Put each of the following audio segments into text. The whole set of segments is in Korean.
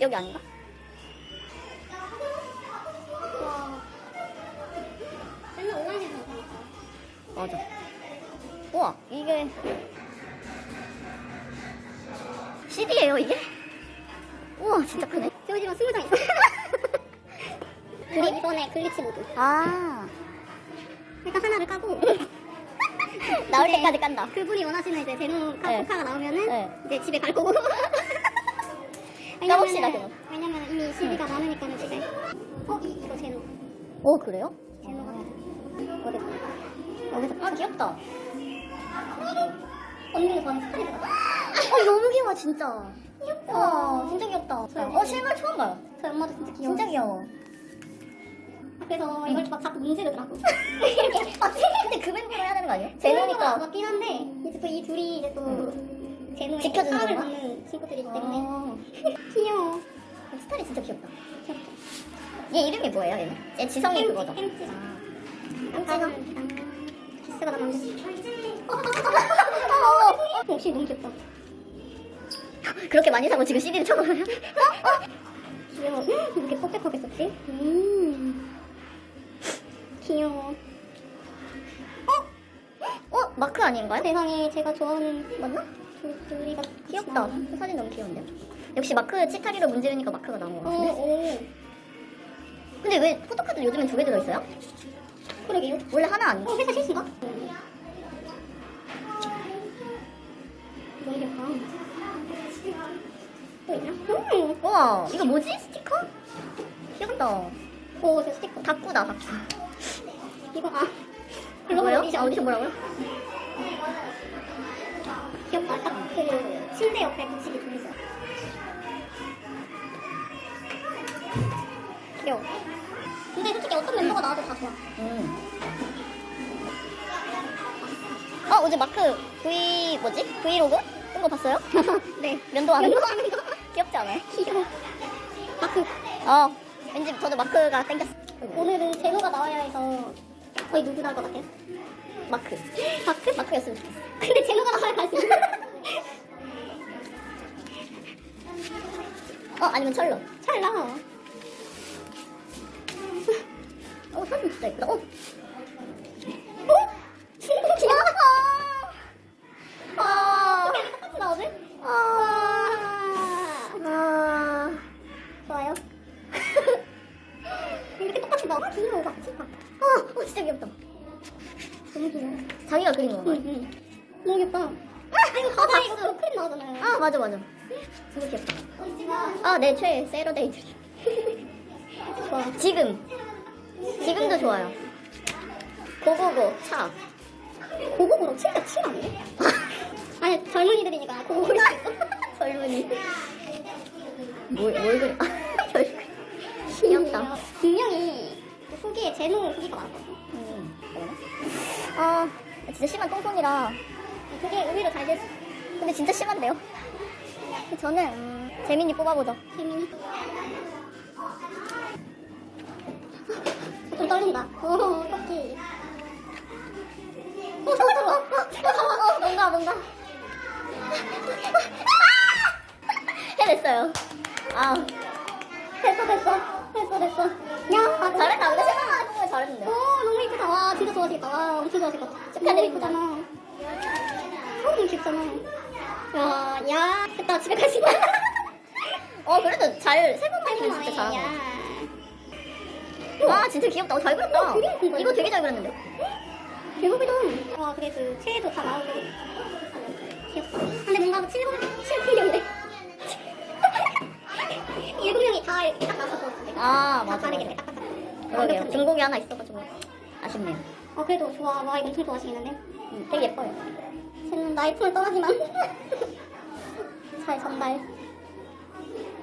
여기 아닌가? 맞아. 우와, 이게 CD예요 이게? 우와, 진짜 크네. 저지만 스무 장 있어. 그리고 이번에 글리치 모드. 아, 일단 하나를 까고. 나올 때까지 깐다. 그분이 원하시는 이제 제노 카, 네. 카가 나오면은 네. 이제 집에 갈 거고. 까봅시다, 그럼. 왜냐면 이미 CD가 많으니까 집에. 어? 이- 이거 제노. 오, 그래요? 제노 같아. 어디? 여기서 아 귀엽다. 언니가 좋아하는 스타일이다. 어 너무 귀여워 진짜. 귀엽다. 와 진짜 귀엽다. 어 실물 처음 봐요. 저희 엄마도 진짜 귀여워. 진짜 귀여워. 그래서 이걸 막 자꾸 문지르더라고. 아 근데 그 멤버로 해야 되는 거 아니에요? 제노니까. 맞긴 한데 이제 또 이 둘이 이제 또 제노의 지켜주는 사랑을 건가? 받는 친구들이기 때문에 아, 귀여워. 스타일이 진짜 귀엽다. 귀엽다. 얘 이름이 뭐예요 얘는? 얘 지성이 그거죠. 햄찌. 햄찌가? 키스가 나면 역시 너무 귀엽다. 그렇게 많이 사고 지금 CD를 쳐놓으면 귀여워. 음, 이렇게 뻑뻑하게 썼지? 음. 귀여워. 어? 마크 아닌가요? 세상에 제가 좋아하는 맞나? 둘, 같이 귀엽다. 그 사진 너무 귀여운데. 역시 마크 치타리로 문지르니까 마크가 나온 것 어, 같은데. 오. 근데 왜 포토카드 요즘엔 두 개 들어있어요? 그러게요. 원래 하나 아니지? 어, 회사 실수인가? 귀엽다. 또 있나? 음. 우와 이거 뭐지? 스티커? 귀엽다. 오, 저 스티커. 다꾸다 다꾸. 이거, 아. 아, 오디션 뭐라고요? 귀엽다. 딱그 침대 옆에 붙이기 거. 귀여워. 근데 솔직히 어떤 멤버가 나와도 다 좋아. 음. 어, 어제 마크 V 뭐지? 브이로그? 뜬 거 봤어요? 네. 면도 하는 거? 면도하는 거. 귀엽지 않아요? 귀여워. 마크. 어, 왠지 저도 마크가 땡겼어. 오늘은 제노가 나와야 해서 거의 누구 나올 것 같아요? 마크. 마크? 마크였으면 좋겠어. 근데 제노가 나와야 갈수 있어. 어, 아니면 철로. 찰나. 어, 사진 진짜 예쁘다. 어, 너무 귀여워. 자기가 그린 건가? 응, 응. 너무 귀엽다. 아, 이거 바다에 이거 크림 나오잖아요. 아, 맞아, 맞아. 너무 귀엽다. 아, 내 최애 세러데이드. 좋아. 지금. 지금도 좋아요. 고고고, 차. 고고고로 칠때 칠 아니에요? 아니, 젊은이들이니까 고고고로 있어. 젊은이. 뭘, 뭘 그려? 젊은이. 귀엽다. 분명히 후기에 제노 후기가 많았거든. 아, 진짜 심한 똥손이라. 그게 의외로 잘 됐어. 근데 진짜 심한데요? 저는, 음, 재민이 뽑아보죠. 재민이. 좀 떨린다. 오, 토끼. 오, 저거 저거. 어. 어, 뭔가, 뭔가. 해냈어요. 아, 됐어, 됐어. 됐어, 됐어. 야, 아, 잘했다. 근데 생각만 해보면 잘했는데. 오, 너무 이쁘다. 와, 엄청. 너무 축하드립니다. 이쁘잖아. 어, 너무 귀엽잖아. 야, 야. 됐다. 집에 갈 수 있다. 어, 그래도 잘, 세 번만 했으면 진짜 잘한 거 야. 같아. 와, 진짜 귀엽다. 어, 잘 그렸다. 어, 예쁜 거예요. 이거 되게 잘 그렸는데. 대박이다. 와, 그래, 그, 최애도 다 나오고. 귀엽다. 근데 뭔가 칠공, 칠공룡인데? 일곱 명이 다 이렇게 딱 나서 좋았는데. 아, 다 맞아, 다르게 딱딱딱. 그러게요. 중곡이 하나 있어가지고. 아쉽네요. 어, 그래도 좋아. 와, 이거 엄청 좋아하시겠는데? 음, 되게 예뻐요. 쟤는 나의 품을 떠나지만. 잘 전달.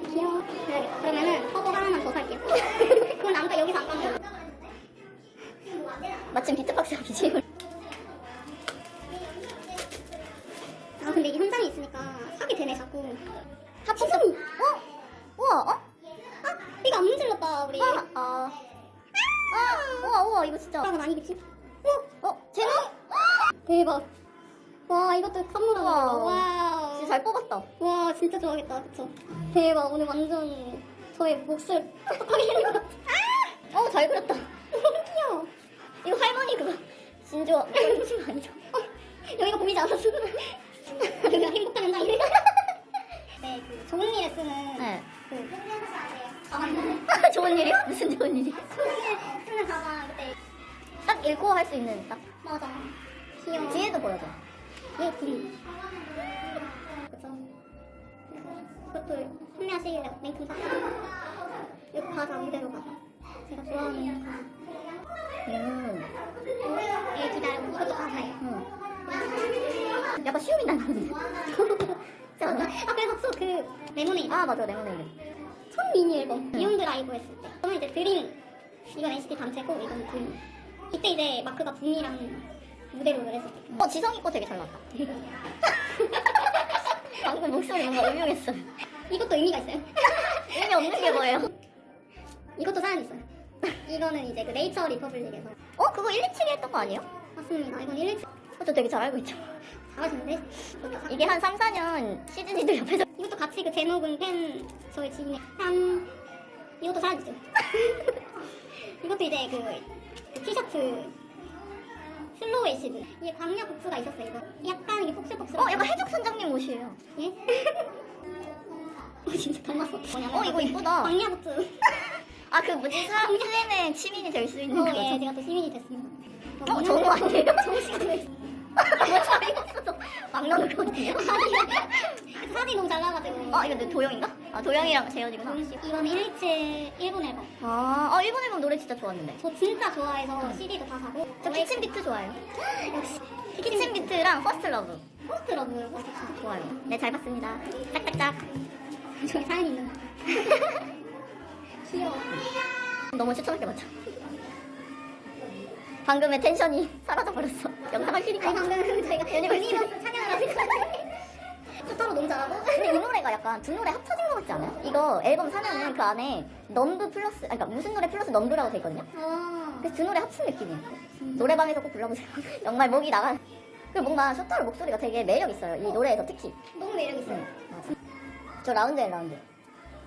귀여워. 그래야겠다. 그러면은 허벅 하나만 더 살게요. 그건 안 가, 여기서 안 가면. 마침 비트박스가 BGM을. 아, 근데 이게 현장이 있으니까 사게 되네, 자꾸. 합성. 어? 우와, 어? 아, 이거 안 문질렀다, 우리. 아, 아. 아, 우와, 우와, 이거 진짜. 오빠가 아니겠지? 어, 제노? 대박. 와, 이것도 선물하고. 우와. 와우. 진짜 잘 뽑았다. 와 진짜 좋아하겠다 그쵸? 대박 오늘 완전 저의 몫을 하게 되는 것 같아 어, 잘 그렸다. 귀여워 이거 할머니 그거. 진주와 그리신 거 아니죠? 여기가 보이지 않았어 여기가 행복한 현장이네 네 그 좋은 일에 쓰는 네. 그 가방 좋은 일이요? 무슨 좋은 일이? 좋 읽고 할 수 있는 딱 맞아 귀여워 뒤에도 보여줘. 얘 그림 그쵸 그것도 판매하시길래 맨큼 샀어요 이거 과자 무대로 가자 제가 좋아하는 과자 음. 얘 기다리고 이것도 과자예요 음. 약간. 그렇지 않나? 아 그래서 또 그 레모네이드 아, 맞아. 레모네이드. 첫 미니 앨범 응. 비욘드 라이브 했을 때 저는 이제 드림 이건 NCT 단체고 이건 드림 이때 이제 마크가 붐이랑 했을 때 어, 지성이 거 되게 잘 나왔다. 방금 목소리 뭔가 음흉했어. 이것도 의미가 있어요 의미 없는 게 뭐예요? 이것도 사연이 있어요 이거는 이제 그 네이처 리퍼블릭에서 어, 그거 127이 했던 거 아니에요? 맞습니다 이건 1일 어, 저 되게 잘 알고 있죠. 잘하시는데 이게 한 3, 4년 시즌이들 옆에서 이것도 같이 그 제목은 팬 저희 지인의 한 이것도 있어요 이것도 이제 그, 그 티셔츠 슬로우 시드 이게 광야 복수가 있었어요 이거 약간 이게 복슬복슬 어, 약간 해적 선장님 옷이에요. 예? 어, 진짜 닮았어 뭐냐면 어, 이거 이쁘다. 광야 복수 아, 그 뭐지? 사, 슬램의 치민이 될 수 있는 어, 거죠? 예, 제가 또 시민이 됐습니다 어, 정우 아니에요? 정우 씨가 왜 뭐잘 입었어. 막 넣거든요. 사진이 너무 잘 나가지고 어, 이거 내 도영인가? 아, 도영이랑 재현이구나. 이거는 127 일본 앨범 아, 어, 일본 앨범 노래 진짜 좋았는데. 저 진짜 좋아해서 CD도 다 사고 저 키친 비트 좋아해요. 역시 키친 비트랑 퍼스트 러브. 포스트 러브 뭐 좋다. 좋아요. 네, 잘 봤습니다. 짝짝짝. 저기 사연이 있는 귀여워 너무 추천할 게 많죠. 방금의 텐션이 사라져버렸어. 영상을. 아니 방금 저희가 유니버스 찬양을 하니까 스타로 너무 잘하고 근데 이 노래가 약간 두 노래 합쳐진 것 같지 않아요? 이거 앨범 사면은 그 안에 넘브 플러스, 아니, 그러니까 무슨 노래 플러스 넘브라고 돼 있거든요? 아 그래서 두 노래 합친 느낌이에요. 노래방에서 꼭 불러보세요. 정말 목이 나가. 그리고 뭔가 쇼타로 목소리가 되게 매력 있어요. 이 노래에서 특히. 너무 매력 있어요 맞아. 저 라운드 앤 라운드.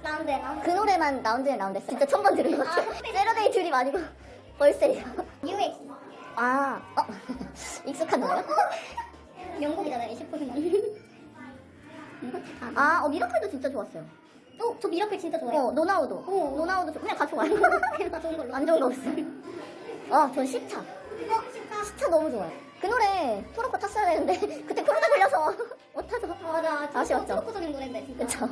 라운드 라운드 그 노래만 라운드 앤 라운드 했어. 진짜 처음 번 들은 것 같아. 세러데이 드림 아니고 벌스데이요. UX 아, 어? 익숙한 노래요? 명곡이잖아요 10%만 아, 어, 미라클도 진짜 좋았어요. 어, 저 미라클 진짜 좋아해요 어, 노나우도. 어. 노나우도 좋- 그냥 다 좋아요. 다 좋은 걸로 안 좋은 거 없어요. 어, 전 시차. 어, 시카 시차 너무 좋아요. 그 노래 토로코 탔어야 되는데 그때 코로나 걸려서 못 타서. 맞아 아쉬웠죠? 트로코적인 노래인데 진짜 그쵸.